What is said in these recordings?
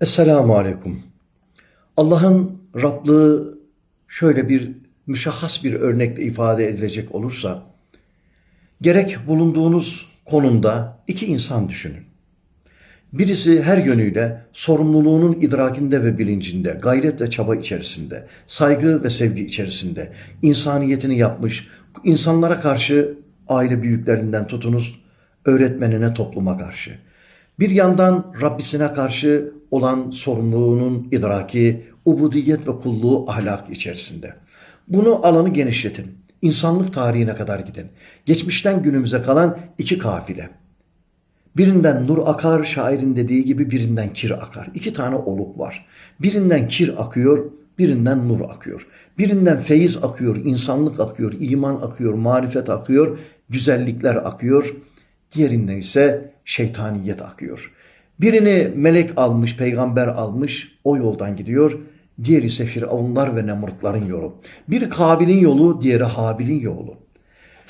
Esselamu Aleyküm. Allah'ın Rablığı şöyle bir müşahhas bir örnekle ifade edilecek olursa, gerek bulunduğunuz konumda iki insan düşünün. Birisi her yönüyle sorumluluğunun idrakinde ve bilincinde, gayret ve çaba içerisinde, saygı ve sevgi içerisinde, insaniyetini yapmış, insanlara karşı aile büyüklerinden tutunuz, öğretmenine, topluma karşı. Bir yandan Rabbisine karşı olan sorumluluğunun idraki, ubudiyet ve kulluğu ahlak içerisinde. Bunu alanı genişletin. İnsanlık tarihine kadar gidin. Geçmişten günümüze kalan iki kafile. Birinden nur akar şairin dediği gibi birinden kir akar. İki tane oluk var. Birinden kir akıyor, birinden nur akıyor. Birinden feyiz akıyor, insanlık akıyor, iman akıyor, marifet akıyor, güzellikler akıyor. Diğerinden ise şeytaniyet akıyor. Birini melek almış, peygamber almış, o yoldan gidiyor. Diğeri ise Firavunlar ve Nemrutların yolu. Biri Kabil'in yolu, diğeri Habil'in yolu.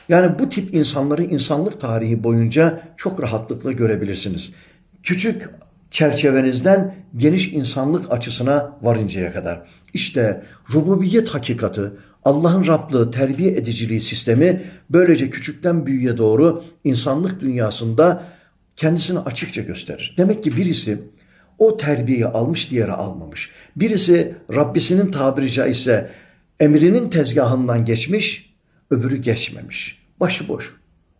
Yani bu tip insanları insanlık tarihi boyunca çok rahatlıkla görebilirsiniz. Küçük çerçevenizden geniş insanlık açısına varıncaya kadar. İşte rububiyet hakikati, Allah'ın Rablığı, terbiye ediciliği sistemi böylece küçükten büyüğe doğru insanlık dünyasında kendisini açıkça gösterir. Demek ki birisi o terbiyeyi almış diğeri almamış. Birisi Rabbisinin tabiri caizse emrinin tezgahından geçmiş, öbürü geçmemiş. Başıboş,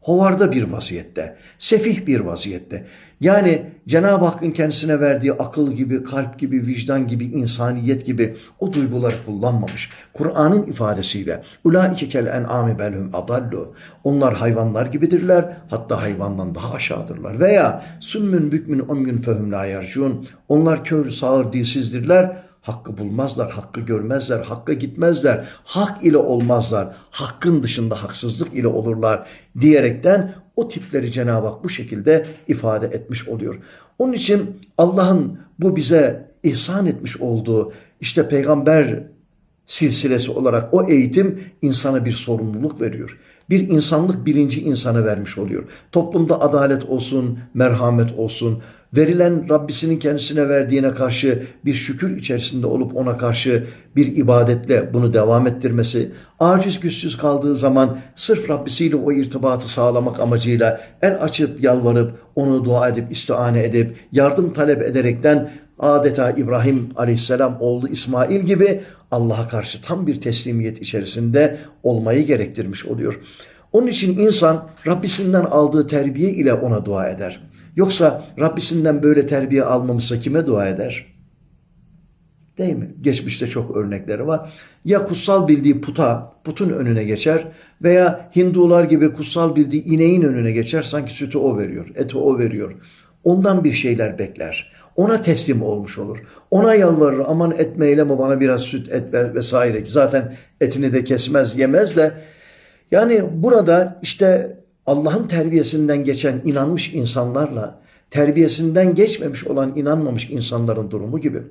hovarda bir vaziyette, sefih bir vaziyette. Yani Cenab-ı Hakk'ın kendisine verdiği akıl gibi, kalp gibi, vicdan gibi, insaniyet gibi o duyguları kullanmamış. Kur'an'ın ifadesiyle ulaike kel en'ami belhum adallu. Onlar hayvanlar gibidirler, hatta hayvandan daha aşağıdırlar. Veya sümmün bükmün umyun fehum la yercun. Onlar kör, sağır, dilsizdirler. Hakkı bulmazlar, hakkı görmezler, hakka gitmezler, hak ile olmazlar, hakkın dışında haksızlık ile olurlar diyerekten o tipleri Cenab-ı Hak bu şekilde ifade etmiş oluyor. Onun için Allah'ın bu bize ihsan etmiş olduğu işte peygamber silsilesi olarak o eğitim insana bir sorumluluk veriyor. Bir insanlık bilinci insana vermiş oluyor. Toplumda adalet olsun, merhamet olsun, verilen Rabbisinin kendisine verdiğine karşı bir şükür içerisinde olup ona karşı bir ibadetle bunu devam ettirmesi, aciz güçsüz kaldığı zaman sırf Rabbisiyle o irtibatı sağlamak amacıyla el açıp yalvarıp onu dua edip istihane edip yardım talep ederekten adeta İbrahim aleyhisselam oğlu İsmail gibi Allah'a karşı tam bir teslimiyet içerisinde olmayı gerektirmiş oluyor. Onun için insan Rabbisinden aldığı terbiye ile ona dua eder. Yoksa Rabbisinden böyle terbiye almamışsa kime dua eder? Değil mi? Geçmişte çok örnekleri var. Ya kutsal bildiği puta, putun önüne geçer veya Hindular gibi kutsal bildiği ineğin önüne geçer. Sanki sütü o veriyor, eti o veriyor. Ondan bir şeyler bekler. Ona teslim olmuş olur. Ona yalvarır aman etme eyleme bana biraz süt et ver vesaire. Zaten etini de kesmez yemez de. Yani burada işte Allah'ın terbiyesinden geçen inanmış insanlarla terbiyesinden geçmemiş olan inanmamış insanların durumu gibi.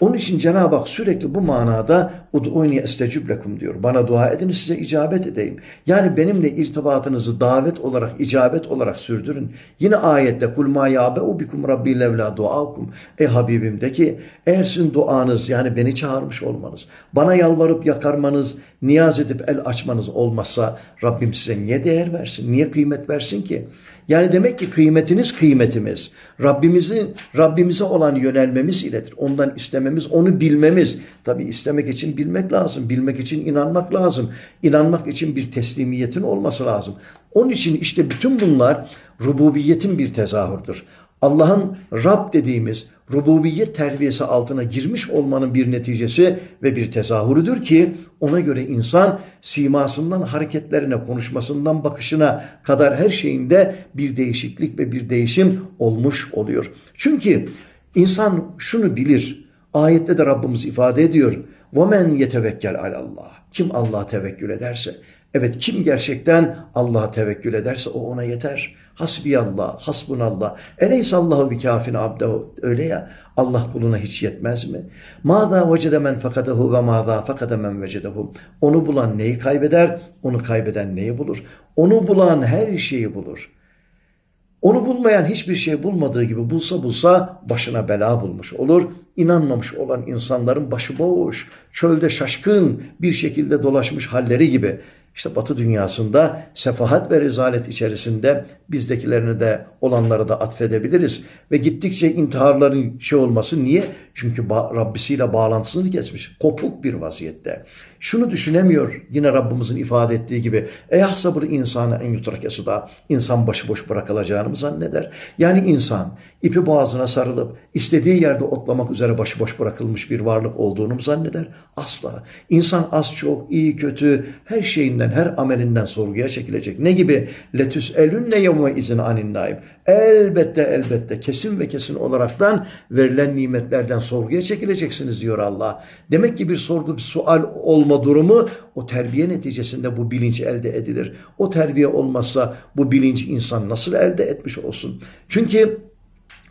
Onun için Cenab-ı Hak sürekli bu manada ud'uni estecib lekum diyor. Bana dua edin size icabet edeyim. Yani benimle irtibatınızı davet olarak, icabet olarak sürdürün. Yine ayette kul ma yabe'u bikum rabbi levla duakum. Ey Habibim de ki eğer sizin duanız yani beni çağırmış olmanız, bana yalvarıp yakarmanız, niyaz edip el açmanız olmazsa Rabbim size niye değer versin? Niye kıymet versin ki? Yani demek ki kıymetiniz kıymetimiz. Rabbimizin Rabbimize olan yönelmemiz iledir. Ondan istememiz, onu bilmemiz. Tabi istemek için bilmek lazım. Bilmek için inanmak lazım. İnanmak için bir teslimiyetin olması lazım. Onun için işte bütün bunlar rububiyetin bir tezahürdür. Allah'ın Rab dediğimiz rububiyet terbiyesi altına girmiş olmanın bir neticesi ve bir tezahürüdür ki ona göre insan simasından hareketlerine, konuşmasından bakışına kadar her şeyinde bir değişiklik ve bir değişim olmuş oluyor. Çünkü insan şunu bilir. Ayette de Rabbimiz ifade ediyor. وَمَنْ يَتَوَكَّلْ عَلَى اللّٰهِ Kim Allah'a tevekkül ederse. Evet kim gerçekten Allah'a tevekkül ederse o ona yeter. Hasbiyallah, hasbunallah. Eleysallahu bi kafin abdehu. Öyle ya. Allah kuluna hiç yetmez mi? Mâzâ vecede men fakadehu ve mâzâ fakade men vecedehu. Onu bulan neyi kaybeder? Onu kaybeden neyi bulur? Onu bulan her şeyi bulur. Onu bulmayan hiçbir şey bulmadığı gibi bulsa bulsa başına bela bulmuş olur. İnanmamış olan insanların başıboş, çölde şaşkın bir şekilde dolaşmış halleri gibi. İşte Batı dünyasında sefahat ve rezalet içerisinde bizdekilerini de olanları da atfedebiliriz. Ve gittikçe intiharların şey olması niye? Çünkü Rabbisiyle bağlantısını kesmiş. Kopuk bir vaziyette. Şunu düşünemiyor yine Rabbimizin ifade ettiği gibi. Eyah sabır insana en yutrakesi da insan başıboş bırakılacağını mı zanneder? Yani insan ipi boğazına sarılıp istediği yerde otlamak üzere başıboş bırakılmış bir varlık olduğunu mu zanneder? Asla. İnsan az çok, iyi kötü, her şeyinden, her amelinden sorguya çekilecek. Ne gibi? Letüs elünne yevme izin anin. Elbette elbette kesin ve kesin olaraktan verilen nimetlerden sorguya çekileceksiniz diyor Allah. Demek ki bir sorgu, bir sual olma durumu o terbiye neticesinde bu bilinç elde edilir. O terbiye olmazsa bu bilinci insan nasıl elde etmiş olsun? Çünkü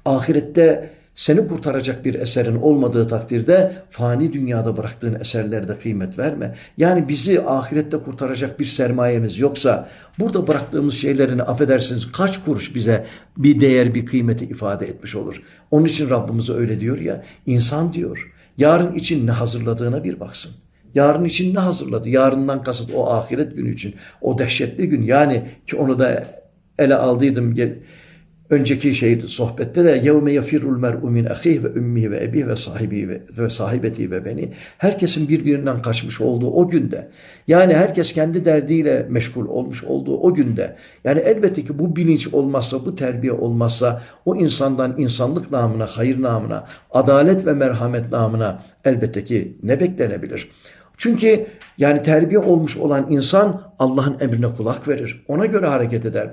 ahirette seni kurtaracak bir eserin olmadığı takdirde fani dünyada bıraktığın eserlerde kıymet verme. Yani bizi ahirette kurtaracak bir sermayemiz yoksa burada bıraktığımız şeylerin affedersiniz kaç kuruş bize bir değer bir kıymeti ifade etmiş olur. Onun için Rabbimiz öyle diyor ya insan diyor yarın için ne hazırladığına bir baksın. Yarın için ne hazırladı? Yarından kasıt o ahiret günü için. O dehşetli gün yani ki onu da ele aldıydım önceki şey sohbette de yevme yefirul mer'u min ahih ve ümmihi ve ebihi ve sahibi ve, ve sahibeti ve beni herkesin birbirinden kaçmış olduğu o günde yani herkes kendi derdiyle meşgul olmuş olduğu o günde yani elbette ki bu bilinç olmazsa bu terbiye olmazsa o insandan insanlık namına hayır namına adalet ve merhamet namına elbette ki ne beklenebilir? Çünkü yani terbiye olmuş olan insan Allah'ın emrine kulak verir. Ona göre hareket eder.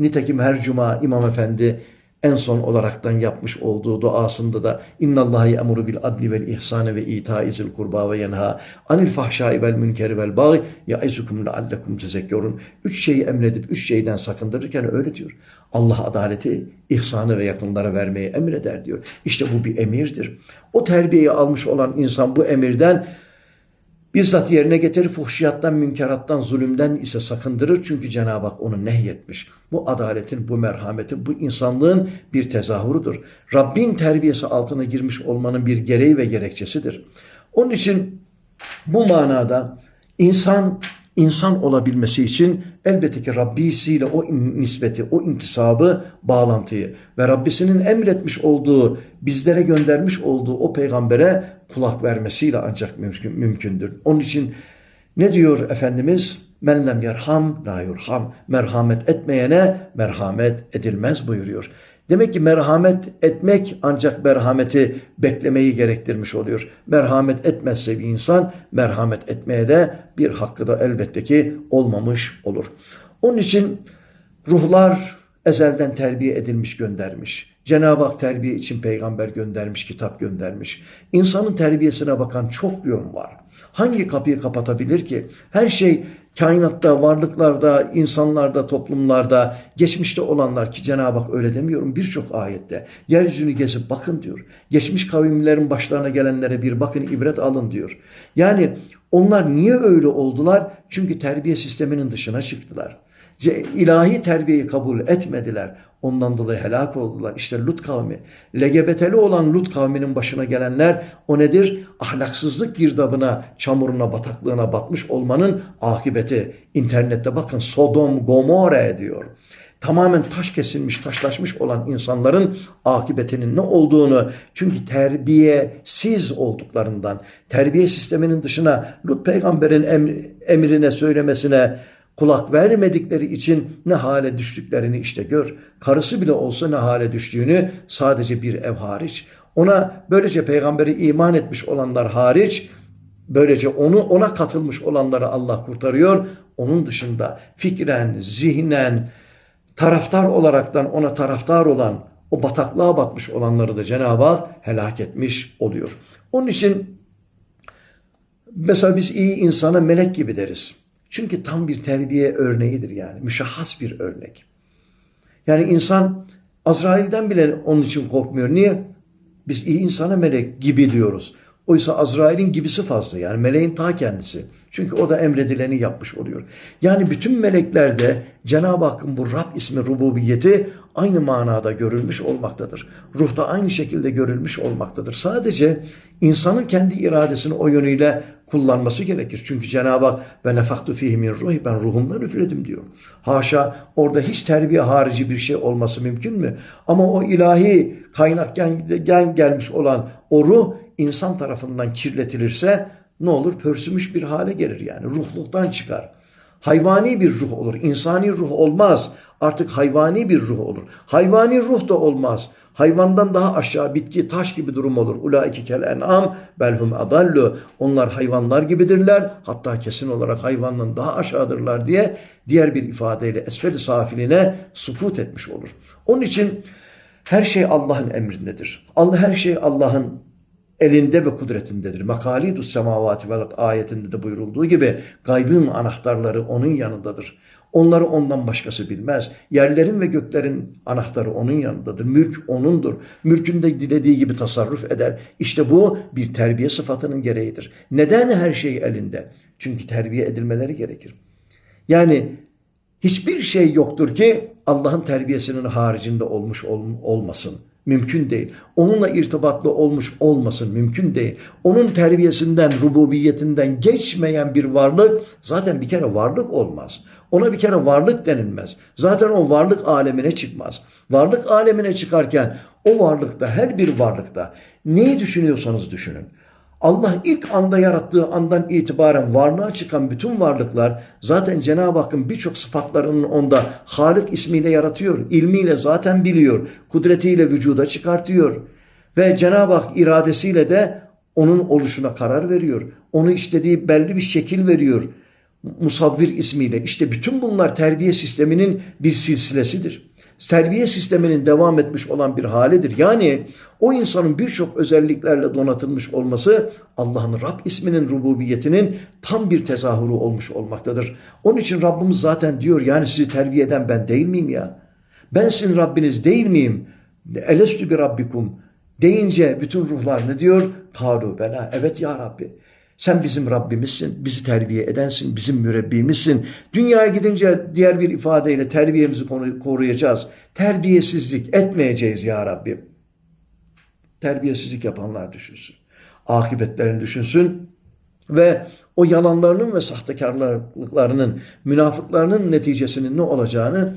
Nitekim her cuma İmam Efendi en son olaraktan yapmış olduğu duasında da İnnallaha ya'muru bil adli vel ihsane ve itaizil kurba ve yenha anil fahşai vel münkeri vel bağı yaizukum leallekum tezekkerun. Üç şeyi emredip üç şeyden sakındırırken öyle diyor. Allah adaleti, ihsanı ve yakınlara vermeyi emreder diyor. İşte bu bir emirdir. O terbiyeyi almış olan insan bu emirden Bizzat yerine getirir fuhşiyattan, münkerattan, zulümden ise sakındırır. Çünkü Cenab-ı Hak onu nehyetmiş. Bu adaletin, bu merhametin, bu insanlığın bir tezahürüdür. Rabbin terbiyesi altına girmiş olmanın bir gereği ve gerekçesidir. Onun için bu manada insan insan olabilmesi için elbette ki Rabbisiyle o nispeti, o intisabı, bağlantıyı ve Rabbisinin emretmiş olduğu, bizlere göndermiş olduğu o peygambere kulak vermesiyle ancak mümkün, mümkündür. Onun için ne diyor Efendimiz? Men lem yerham la yurham. Merhamet etmeyene merhamet edilmez buyuruyor. Demek ki merhamet etmek ancak merhameti beklemeyi gerektirmiş oluyor. Merhamet etmezse bir insan merhamet etmeye de bir hakkı da elbette ki olmamış olur. Onun için ruhlar ezelden terbiye edilmiş göndermiş. Cenab-ı Hak terbiye için peygamber göndermiş, kitap göndermiş. İnsanın terbiyesine bakan çok yön var. Hangi kapıyı kapatabilir ki? Her şey kainatta, varlıklarda, insanlarda, toplumlarda, geçmişte olanlar ki Cenab-ı Hak öyle demiyorum birçok ayette. Yeryüzünü gezip bakın diyor. Geçmiş kavimlerin başlarına gelenlere bir bakın ibret alın diyor. Yani onlar niye öyle oldular? Çünkü terbiye sisteminin dışına çıktılar. İlahi terbiyeyi kabul etmediler. Ondan dolayı helak oldular. İşte Lut kavmi. LGBT'li olan Lut kavminin başına gelenler o nedir? Ahlaksızlık girdabına, çamuruna, bataklığına batmış olmanın akıbeti. İnternette bakın Sodom, Gomorre diyor. Tamamen taş kesilmiş, taşlaşmış olan insanların akıbetinin ne olduğunu çünkü terbiyesiz olduklarından, terbiye sisteminin dışına Lut peygamberin emrine söylemesine kulak vermedikleri için ne hale düştüklerini işte gör. Karısı bile olsa ne hale düştüğünü sadece bir ev hariç. Ona böylece peygamberi iman etmiş olanlar hariç böylece onu ona katılmış olanları Allah kurtarıyor. Onun dışında fikren, zihnen, taraftar olaraktan ona taraftar olan o bataklığa batmış olanları da Cenab-ı Hak helak etmiş oluyor. Onun için mesela biz iyi insana melek gibi deriz. Çünkü tam bir terbiye örneğidir yani. Müşahhas bir örnek. Yani insan Azrail'den bile onun için korkmuyor. Niye? Biz iyi insana melek gibi diyoruz. Oysa Azrail'in gibisi fazla yani meleğin ta kendisi. Çünkü o da emredileni yapmış oluyor. Yani bütün meleklerde Cenab-ı Hakk'ın bu Rab ismi rububiyeti aynı manada görülmüş olmaktadır. Ruhta aynı şekilde görülmüş olmaktadır. Sadece insanın kendi iradesini o yönüyle kullanması gerekir. Çünkü Cenab-ı Hak ve nefaktu fihi min ruhi ben ruhumdan üfledim diyor. Haşa orada hiç terbiye harici bir şey olması mümkün mü? Ama o ilahi kaynaktan gelmiş olan o ruh insan tarafından kirletilirse ne olur? Pörsümüş bir hale gelir yani. Ruhluktan çıkar. Hayvani bir ruh olur. İnsani ruh olmaz. Artık hayvani bir ruh olur. Hayvani ruh da olmaz. Hayvandan daha aşağı bitki, taş gibi durum olur. Ulaiki kel en'am belhum adallu. Onlar hayvanlar gibidirler. Hatta kesin olarak hayvandan daha aşağıdırlar diye diğer bir ifadeyle esfel safiline sukut etmiş olur. Onun için her şey Allah'ın emrindedir. Allah her şey Allah'ın elinde ve kudretindedir. Makalidus semavati vel ayetinde de buyurulduğu gibi gaybın anahtarları onun yanındadır. Onları ondan başkası bilmez. Yerlerin ve göklerin anahtarı onun yanındadır. Mülk onundur. Mülkünde dilediği gibi tasarruf eder. İşte bu bir terbiye sıfatının gereğidir. Neden her şey elinde? Çünkü terbiye edilmeleri gerekir. Yani hiçbir şey yoktur ki Allah'ın terbiyesinin haricinde olmuş olmasın. Mümkün değil. Onunla irtibatlı olmuş olmasın mümkün değil. Onun terbiyesinden, rububiyetinden geçmeyen bir varlık zaten bir kere varlık olmaz. Ona bir kere varlık denilmez. Zaten o varlık alemine çıkmaz. Varlık alemine çıkarken o varlıkta her bir varlıkta neyi düşünüyorsanız düşünün. Allah ilk anda yarattığı andan itibaren varlığa çıkan bütün varlıklar zaten Cenab-ı Hakk'ın birçok sıfatlarının onda Halik ismiyle yaratıyor. ilmiyle zaten biliyor. Kudretiyle vücuda çıkartıyor. Ve Cenab-ı Hak iradesiyle de onun oluşuna karar veriyor. Onu istediği belli bir şekil veriyor. Musavvir ismiyle. İşte bütün bunlar terbiye sisteminin bir silsilesidir terbiye sisteminin devam etmiş olan bir halidir. Yani o insanın birçok özelliklerle donatılmış olması Allah'ın Rab isminin rububiyetinin tam bir tezahürü olmuş olmaktadır. Onun için Rabbimiz zaten diyor yani sizi terbiye eden ben değil miyim ya? Ben sizin Rabbiniz değil miyim? Elestü bir Rabbikum deyince bütün ruhlar ne diyor? Kalu bela. Evet ya Rabbi. Sen bizim Rabbimizsin, bizi terbiye edensin, bizim mürebbimizsin. Dünyaya gidince diğer bir ifadeyle terbiyemizi koruyacağız. Terbiyesizlik etmeyeceğiz ya Rabbi. Terbiyesizlik yapanlar düşünsün. Akıbetlerini düşünsün ve o yalanlarının ve sahtekarlıklarının, münafıklarının neticesinin ne olacağını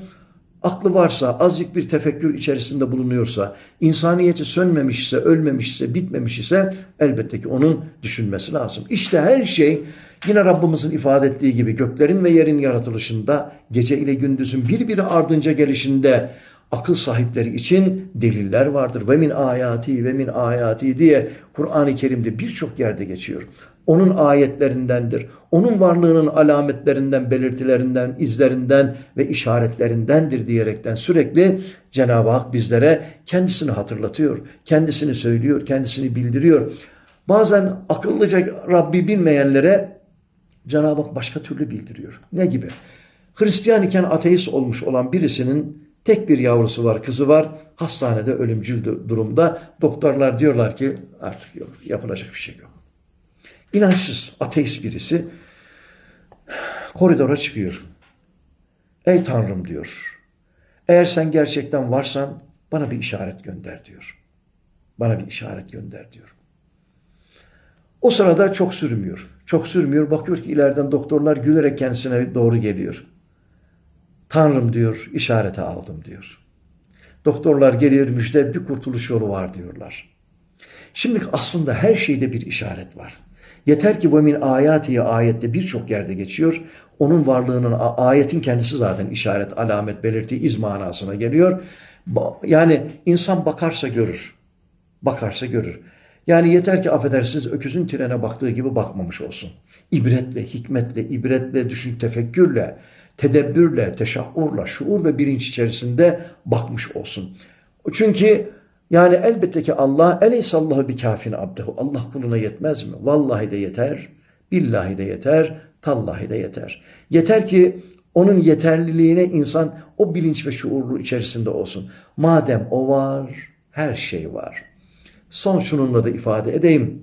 aklı varsa, azıcık bir tefekkür içerisinde bulunuyorsa, insaniyeti sönmemişse, ölmemişse, bitmemiş ise elbette ki onun düşünmesi lazım. İşte her şey yine Rabbimizin ifade ettiği gibi göklerin ve yerin yaratılışında, gece ile gündüzün birbiri ardınca gelişinde akıl sahipleri için deliller vardır. Ve min ayati ve min ayati diye Kur'an-ı Kerim'de birçok yerde geçiyor onun ayetlerindendir. Onun varlığının alametlerinden, belirtilerinden, izlerinden ve işaretlerindendir diyerekten sürekli Cenab-ı Hak bizlere kendisini hatırlatıyor, kendisini söylüyor, kendisini bildiriyor. Bazen akıllıca Rabbi bilmeyenlere Cenab-ı Hak başka türlü bildiriyor. Ne gibi? Hristiyan iken ateist olmuş olan birisinin tek bir yavrusu var, kızı var. Hastanede ölümcül durumda. Doktorlar diyorlar ki artık yok, yapılacak bir şey yok. İnançsız, ateist birisi koridora çıkıyor. Ey Tanrım diyor. Eğer sen gerçekten varsan bana bir işaret gönder diyor. Bana bir işaret gönder diyor. O sırada çok sürmüyor. Çok sürmüyor. Bakıyor ki ileriden doktorlar gülerek kendisine doğru geliyor. Tanrım diyor işareti aldım diyor. Doktorlar geliyor müjde bir kurtuluş yolu var diyorlar. Şimdi aslında her şeyde bir işaret var. Yeter ki ve min ayatiye ayette birçok yerde geçiyor. Onun varlığının ayetin kendisi zaten işaret, alamet, belirtiği iz manasına geliyor. Yani insan bakarsa görür. Bakarsa görür. Yani yeter ki affedersiniz öküzün trene baktığı gibi bakmamış olsun. İbretle, hikmetle, ibretle, düşün, tefekkürle, tedebbürle, teşahhurla, şuur ve bilinç içerisinde bakmış olsun. Çünkü yani elbette ki Allah eleysallahu bi kafin abdehu. Allah kuluna yetmez mi? Vallahi de yeter. Billahi de yeter. Tallahi de yeter. Yeter ki onun yeterliliğine insan o bilinç ve şuurlu içerisinde olsun. Madem o var, her şey var. Son şununla da ifade edeyim.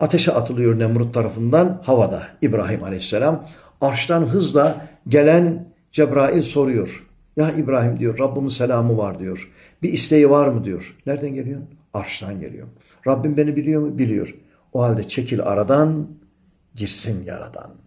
ateşe atılıyor Nemrut tarafından havada İbrahim Aleyhisselam. Arştan hızla gelen Cebrail soruyor. Ya İbrahim diyor Rabbimin selamı var diyor. Bir isteği var mı diyor. Nereden geliyor? Arştan geliyor. Rabbim beni biliyor mu? Biliyor. O halde çekil aradan girsin yaradan.